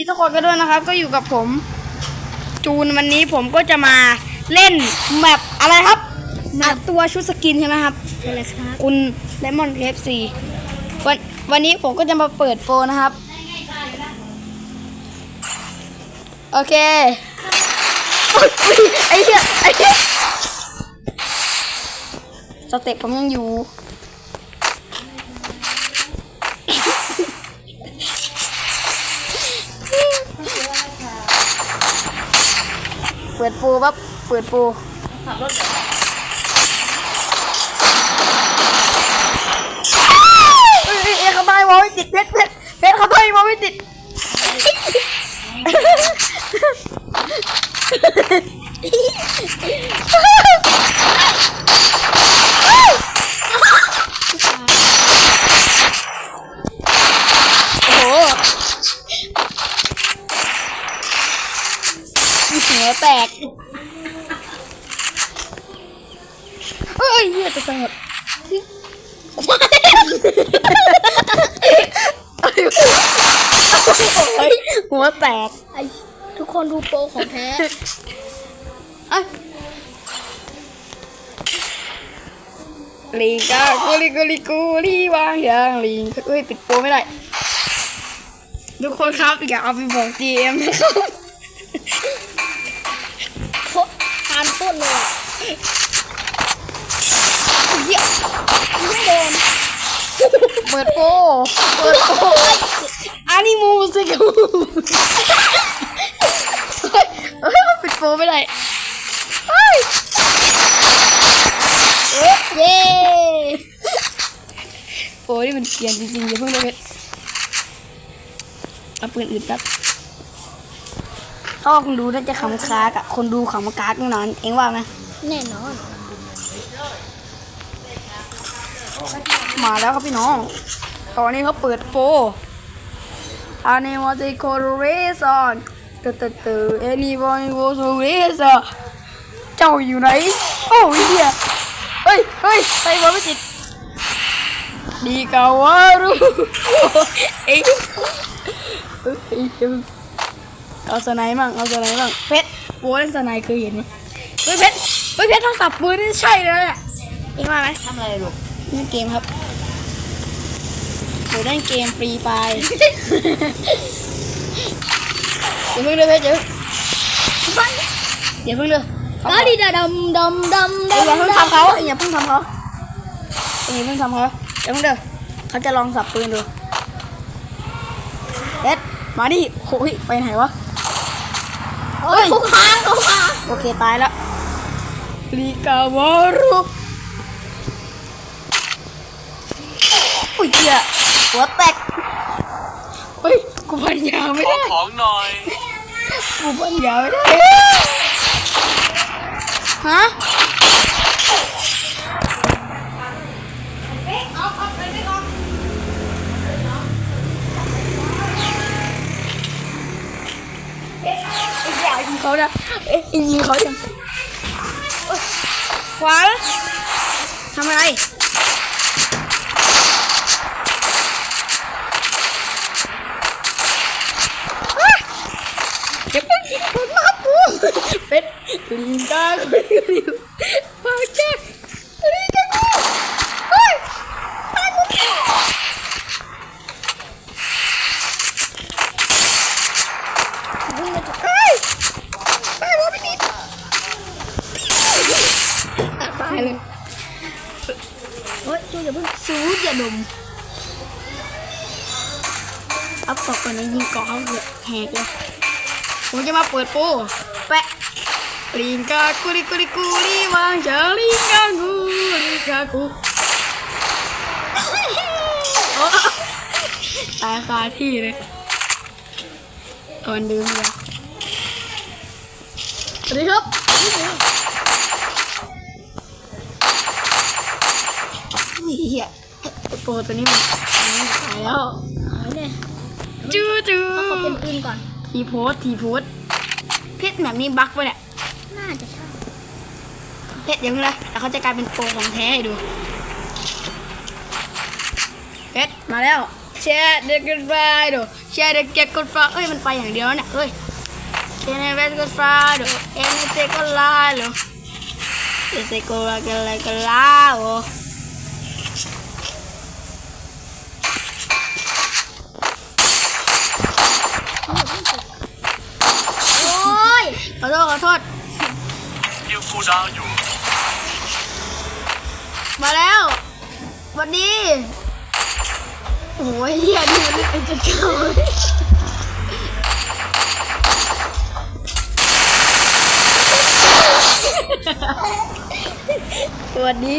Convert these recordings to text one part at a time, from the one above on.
ดีทุกคนกันด้วยนะครับ ก็อยู่กับผม จูนวันนี้ผมก็จะมาเล่นแมปอะไรครับแมปตัวชุดสกินใช่ไหมครับใช่เลยครับคุณเลมอนเคฟซีวันวันนี้ผมก็จะมาเปิดโปรนะครับ โอเคอุ๊ยอุ๊ยไอ้เหี้ยไอ้เหี้ยสเต็ปผมยังอยู่ เปิดปูปั๊บเปิดปูขับรถเอ้ยเอ้ยเขาใบมาไม่ติดเพชรเพชรเพชรเขาใบมาไม่ติดโอ้โหหัวแตกเอ้ยเหี้ยจะสงบ เฮ้ยหัวแตกไอทุกคนดูโปรของแท้เอ้ยลิงกากูลิกูลิกูลีวางอย่างลิงเฮ้ยปิดโปรไม่ได้ทุกคนครับอย่าเอาไปบอก GM นะครับโคตรทานต้นเลยอะ เหี้ย ไม่โดน เปิดโปเปิดโปอานิมูสิกูเฮ้ยเปิดโปไม่ได้เฮ้ยเย้โอ้ยนี่มันเกลียนจริงๆอย่าเพิ่งเลยเอาปืนอื่นครับถ้าคนดูน่าจะขำคากอะคนดูขำกากแน่นอน เองว่าไหมแน่นอน มาแล้วครับพี่น้อง ตอนนี้เขาเปิดโปรอันนี้ว่าจะโคเรซอนเตอเตอเตอเอนี่วันโวโซเรซอเจ้าอยู่ไหน โอ้ยเหี้ยเฮ้ยเฮ้ยใส่บอลไม่ติดดีกาวารุเอ้ยเอ้ยเอ้ยเอาสไนด์มั่งเอาสไนด์มั่งเพชรโว้เล่นสไนด์เคยเห็นไหมเฮ้ยเพชรเฮ้ยเพชรโทรศัพท์มือนี่ใช่เลยเนี่ยเองว่าไหมทำอะไรลูกเล่นเกมครับหนู เล่นเกมฟรีไฟล์อย่าเพิ่งเลยเพชรอย่าเพิ่งอย่าเพิ่งเลยกาดีดาดำดำดำเอ้ยอย่าเพิ่งดำทำเขาอย่าเพิ่งทำเขาอย่าเพิ่งทำเขาอย่าเพิ่งเด้อเขาจะลองสับปืนดูเพชรมาดิโอ้ยไปไหนวะโอ้ยเขาค้างเขาค้างโอเคตายแล้วลีกาวารุอุ้ยเจี๊ย หัวแตกเฮ้ยกูพันยาวไม่ขอได้ ของหน่อยกูพันยาวไม่ได้ ฮะอย่ายิงเขานะเอ๊ะยิงเขายังขวาทำอะไร เดี๋ยวเพิ่งกินคนมาปู เป็ดลิงกาคุยกันอยู่พาเจ้ลิงกากูเฮ้ยตายกูเฮ้ยตายหัวไม่ติดตายเลยโอ้ยจูอย่าเพิ่งสูดอย่าดมเอาตกก่อนนะยิงกาะเขาเกือบแหกเลยผมจะมาเปิดโป้แปะ ลิงกากูริกูริกูริวางเจอลิงกากูลิงกากูโอ้ตายคาที่เลยตอนดื่มยาสวัสดีครับเฮียโปรตัวนี้มันมันตายแล้วหายเนี่ยจูจูเขาเป็นปืนก่อนทีโพสทีโพสเพชรแบบนี้บั๊กไปะเนี่ยน่าจะใช่ ชรเดี๋ยวนะแต่เขาจะกลายเป็นโปรของแท้ให้ดูเพชรมาแล้ว แชร์เด็กกดไฟดูแชร์เด็กเก็บกดไฟเอ้ยมันไปอย่างเดียวเนี่ยเอ้ยเอ็นเวสกดไฟดูเอ็นเตก็ลาดูเอ็นเตก็ลาก็ลาก็ลาโอ้ขอโทษขอโทษยัอยู่ วัสดีโอ้ยเฮียนี่มันไอ้จะเข้าสวัสดี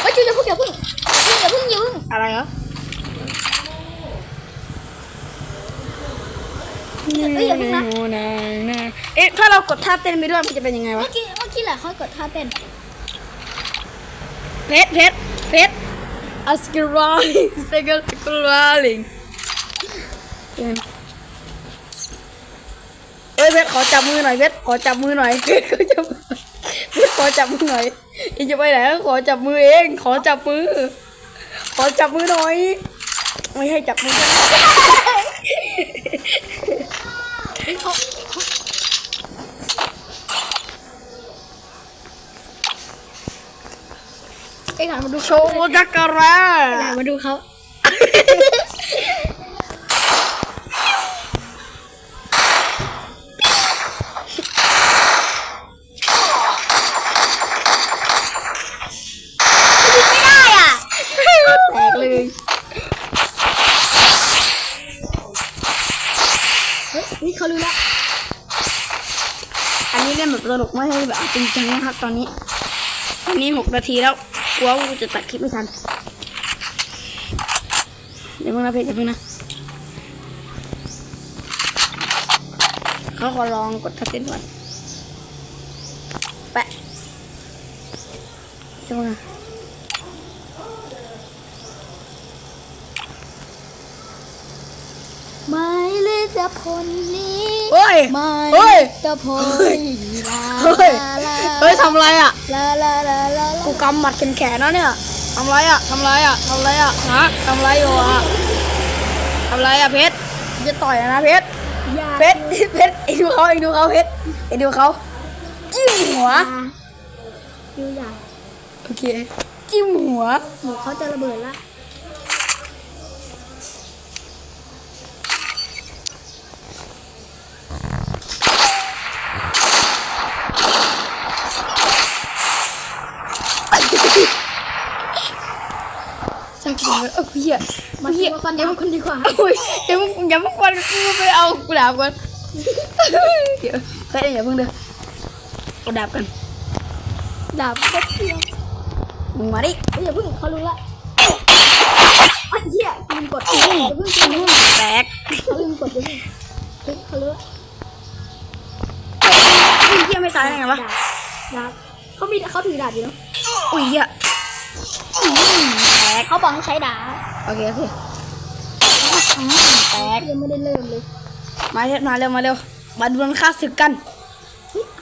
เฮ้ยจูอย่าเพิ่งอย่าเพิ่งอย่าเพิ่งอย่าเพิ่งอะไรเหรอเอ้ยอย่าเพิ่งนะเอ๊ะถ้าเรากดท่าเต้นไปด้วยมันจะเป็นยังไงวะ เมื่อกี้เมื่อกี้แหละเขากดท่าเต้น เพชรเพชรเพชรอัสกิรอลิงเซกสกิรอลิงเอ้ยเพชรขอจับมือหน่อยเพชรขอจับมือหน่อยเพชรขอจับมือเพชรขอจับมือหน่อยอีจะไปไหนขอจับมือเอง ขอจับมือ ขอจับมือหน่อย ไม่ให้จับมือกัน เฮ้ยเขาไอ้ยหันมาดูโชว์จักรราหันมาดูเขาไม่ได้อะแตกเลยเฮ้ยนี่เขารู้ละอันนี้เล่นแบบตลกไม่ให้แบบจริงจังนะครับตอนนี้ ตอนนี้หกนาทีแล้ว กลัวว่ากูจะตัดคลิปไม่ทัน เดี๋ยวเพิ่งนะเพจเดี๋ยวเพิ่งนะ เขาขอลองกดทับเต้นก่อนแปะเดี๋ยวเพิ่งนะไม่เลยจะพ้นนี้ เฮ้ยไม่เฮ้ยจะพ้นลาเฮ้ยลาเฮ้ยทำไรอะ ลาลาลาลากูกำหมัดแขนๆแล้วเนี่ยทำไรอะทำไรอะทำไรอะฮะทำไรอยู่อะทำไรอะเพชรจะต่อยนะเพชรอย่าเพชรเพชรไอ้ดูเขาไอ้ดูเขาเพชรไอ้ดูเขาจิ้มหัวอยู่อย่าโอเคจิ้มหัวหมูเขาจะระเบิดละ ช่างมัน เออเฮียมาเฮีเฮียยฟันดาบคนดีกว่าโอ้ยเดี๋ยวมึงอย่ามาควันกูไปเอากูดาบก่อนเดี๋ยวเพชรอย่าเพิ่งเด้อเอาดาบกันดาบก็เที่ยวมึงมาดิเฮ้ยอย่าเพิ่งเขารู้ละไอ้เหี้ยลืมกดอย่าเพิ่งอย่าเพิ่งแตกเขาลืมกดอย่าเพิ่งเฮ้ยเขารู้ละเฮียไม่ตายได้ไงวะดาบดาบเขามีเขาถือดาบอยู่เนาะอุ้ยเฮียอืม แตกเขาบอกให้ใช้ดาบโอเคโอเคแตกยังไม่ได้เริ่มเลย มาเร็วมาเร็วมาเร็วมาดวลค่าศึกกัน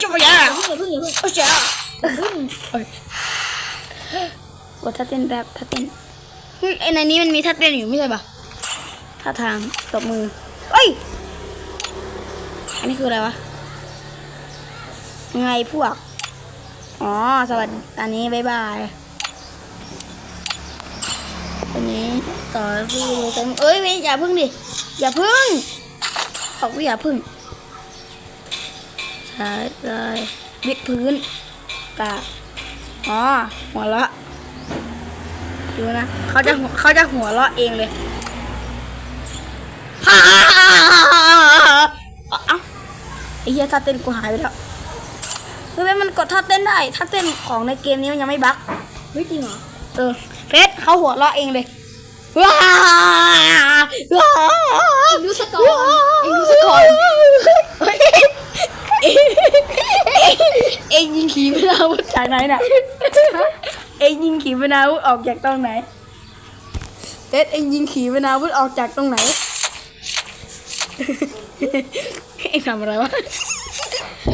จุ๊บยาอย่าเพิ่งอย่าเพิ่งอย่าเพิ่งโอ้ยจ้าอย่าเพิ่งโอ้ยกดท่าเต้นแบบท่าเต้นเฮ้ยไอ้ในนี้มันมีท่าเต้นอยู่ไม่ใช่ปะท่าทางตบมือเอ้ยอันนี้คืออะไรวะไงพวก อ๋อ สวัสดี อันนี้บายบายอั นนี้ต่อพี่ดูจังเอ้ยไม่อย่าพึ่งดิ อย่าพึ่งบอกว่าอย่าพึ่งใช่เลยวิดพื้นกาอ๋อหัวเราะดูนะเขาจะหัวเขาจะหัวเราะเองเลยฮ่าเอ้าไอ้เหี้ยท่าเต้นกูหายไปแล้วเฮ้ยมันกดท่าเต้นได้ท่าเต้นของในเกมนี้มันยังไม่บั๊กเฮ้ยจริงเหรอเออ เฟสเขาหัวเราะเองเลยว้าว้าเอ็งดูสกอร์เอ็งดูสกอร์เฮ้ยเอ็งเอ็งยิงขีปนาวุธจากไหนน่ะเอ็งยิงขีปนาวุธออกจากตรงไหนเฟสเอ็งยิงขีปนาวุธออกจากตรงไหนเอ็งทำอะไรวะ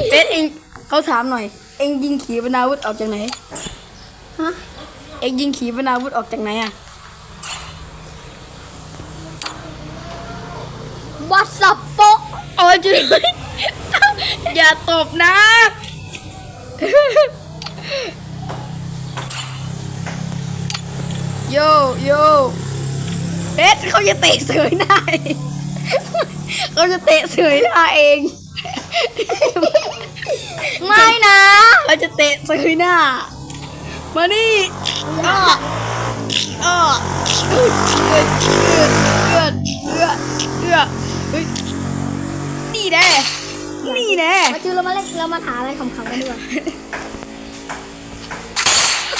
เฟสเอ็งเขาถามหน่อย เอ็งยิงขีปนาวุธออกจากไหนฮะ เอ็งยิงขีปนาวุธออกจากไหนอะวัสปโปะโอ้ยจุดอย่าตบนะ โยโยเพชรเขาจะเตะเสยหน้าเองเขาจะเตะเสยหน้าเอง ไม่นะเขาจะเตะเสยหน้า มานี่ อ้ออ้อเอือเอือเอือเอือเอือเฮ้ยนี่แน่นี่แน่มาจูเรามาเล่นเรามาหาอะไรขำๆกันดีกว่า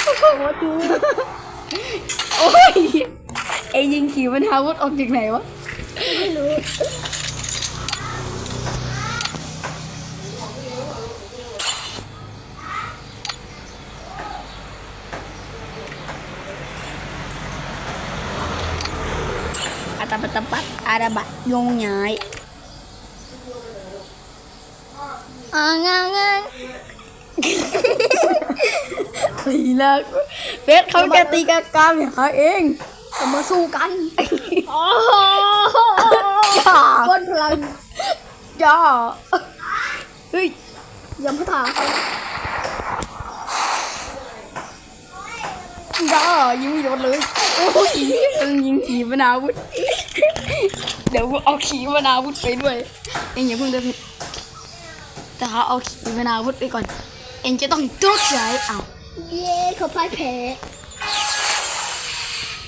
โอ้โหจูโอ้ยไอ้ยิงขี่มันอาวุธออกจากไหนวะ ไม่รู้ อาตาปัตตปัด อาดาบะยงย้ายอ่างางางตีแล้วเบสเขาจะตีกากามอย่างเขาเองจะมาสู้กันโอ้โหอย่าคนพลังอย่าเฮ้ยยำพถาเขาอย่ายิงไม่โดนเลย โอ้ยมันยิงขี่มันอาวุธ เดี๋ยวเอาขี่มันอาวุธไปด้วย เองอย่าเพิ่งเดินแต่เขาเอาขี่มันอาวุธไปก่อน เองจะต้องตกใจอ้าวเย้เขาพ่ายแพ้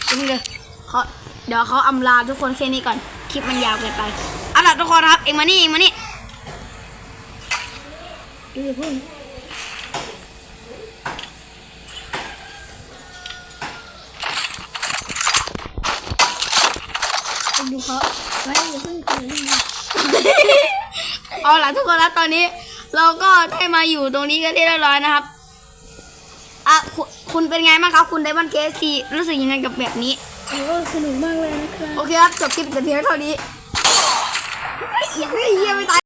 เดี๋ยวเดี๋ยวเขาเดี๋ยวเขาอำลาทุกคนแค่นี้ก่อน คลิปมันยาวเกินไปเอาล่ะทุกคนครับ เองมานี่เองมานี่ดูเพิ่ง ดูเขาไม่อย่าเพิ่งคุยเอาล่ะทุกคนครับตอนนี้ เราก็ได้มาอยู่ตรงนี้กันที่เรียบร้อยนะครับอะคุณคุณเป็นไงบ้างครับ คุณไดมอนเคสทีรู้สึกยังไงกับแบบนี้โอ้สนุกมากเลยนะครับ โอเคครับ จบคลิปแต่เพียงเท่านี้เฮ้ยเฮียไม่ตาย